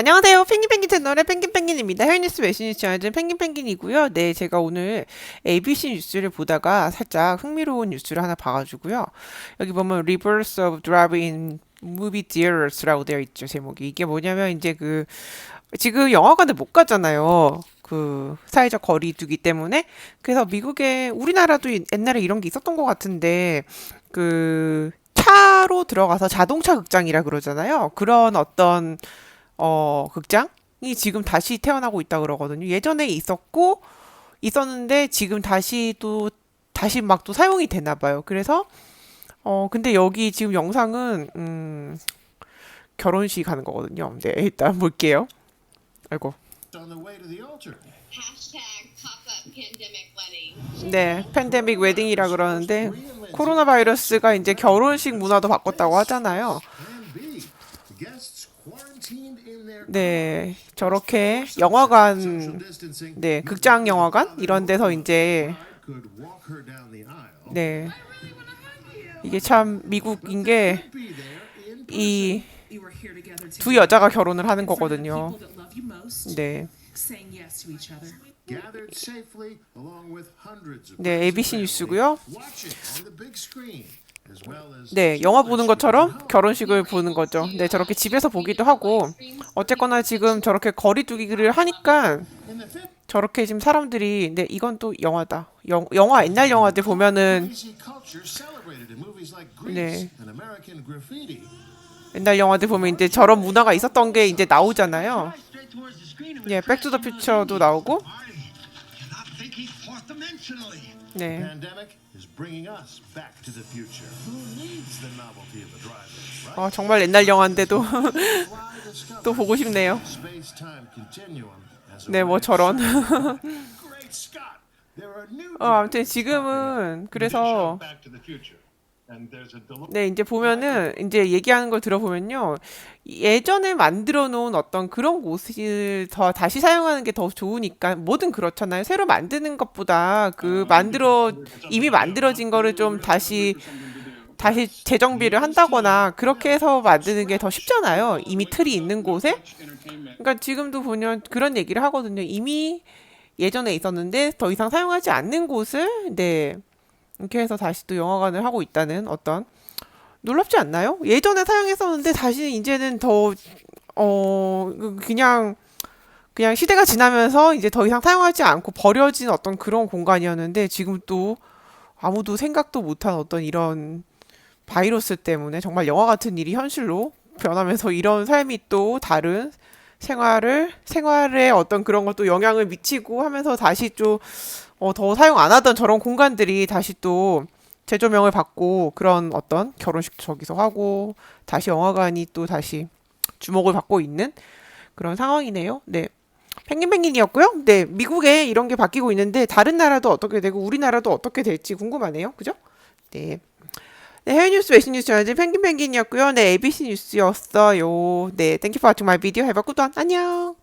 안녕하세요. 펭귄펭귄 채널의 펭귄펭귄입니다. 해외뉴스 외신 뉴스 전해진 펭귄펭귄이고요. 네, 제가 오늘 ABC 뉴스를 보다가 살짝 흥미로운 뉴스를 하나 봐가지고요. 여기 보면 Reverse of Drive-in Movie Theaters라고 되어 있죠, 제목이. 이게 뭐냐면 이제 그 지금 영화관을 못 가잖아요. 그 사회적 거리 두기 때문에 그래서 미국에 우리나라도 옛날에 이런 게 있었던 것 같은데 그 차로 들어가서 자동차 극장이라 그러잖아요. 그런 어떤 어, 극장이 지금 다시 태어나고 있다 그러거든요. 예전에 있었고 있었는데 지금 다시 또 다시 막 또 사용이 되나 봐요. 그래서 어 근데 여기 지금 영상은 음 결혼식 하는 거거든요. 네, 일단 볼게요. 아이고. 네, 팬데믹 웨딩이라 그러는데 코로나 바이러스가 이제 결혼식 문화도 바꿨다고 하잖아요. 네, 저렇게 영화관. 네, 극장 영화관 이런 데서 이제. 네. 이게 참 미국인 게 이 두 여자가 결혼을 하는 거거든요. 네. 네, ABC 뉴스고요. 네, 영화 보는 것처럼 결혼식을 보는 거죠. 네, 저렇게 집에서 보기도 하고 어쨌거나 지금 저렇게 거리 두기를 하니까 저렇게 지금 사람들이 네, 이건 또 영화다. 영, 영화 옛날 영화들 보면은 네. 옛날 영화들 보면 이제 저런 문화가 있었던 게 이제 나오잖아요. 예, 백투더 퓨처도 나오고 dimensionally. 네. Pandemic is bringing us back to the future. Who needs the novelty of a drive-in, right? 어, 정말 옛날 영화인데도. 또 보고 싶네요. 네, 뭐 저런. 어, 아무튼 지금은 그래서 네, 이제 보면은 이제 얘기하는 걸 들어보면요. 예전에 만들어 놓은 어떤 그런 곳을 더 다시 사용하는 게 더 좋으니까 뭐든 그렇잖아요. 새로 만드는 것보다 그 만들어 이미 만들어진 거를 좀 다시 다시 재정비를 한다거나 그렇게 해서 만드는 게 더 쉽잖아요. 이미 틀이 있는 곳에. 그러니까 지금도 보면 그런 얘기를 하거든요. 이미 예전에 있었는데 더 이상 사용하지 않는 곳을 네 이렇게 해서 다시 또 영화관을 하고 있다는 어떤 놀랍지 않나요? 예전에 사용했었는데 다시 이제는 더 어 그냥 그냥 시대가 지나면서 이제 더 이상 사용하지 않고 버려진 어떤 그런 공간이었는데 지금 또 아무도 생각도 못한 어떤 이런 바이러스 때문에 정말 영화 같은 일이 현실로 변하면서 이런 삶이 또 다른 생활을 생활에 어떤 그런 것도 영향을 미치고 하면서 다시 좀 어, 더 사용 안 하던 저런 공간들이 다시 또 재조명을 받고 그런 어떤 결혼식 저기서 하고 다시 영화관이 또 다시 주목을 받고 있는 그런 상황이네요. 네. 펭귄펭귄이었고요. 네, 미국에 이런 게 바뀌고 있는데 다른 나라도 어떻게 되고 우리나라도 어떻게 될지 궁금하네요. 그죠? 네. 네, 해외 뉴스, 외신 뉴스 전해진 펭귄펭귄이었고요. 네, ABC 뉴스였어요. 네, thank you for watching my video. Have a good one. 안녕.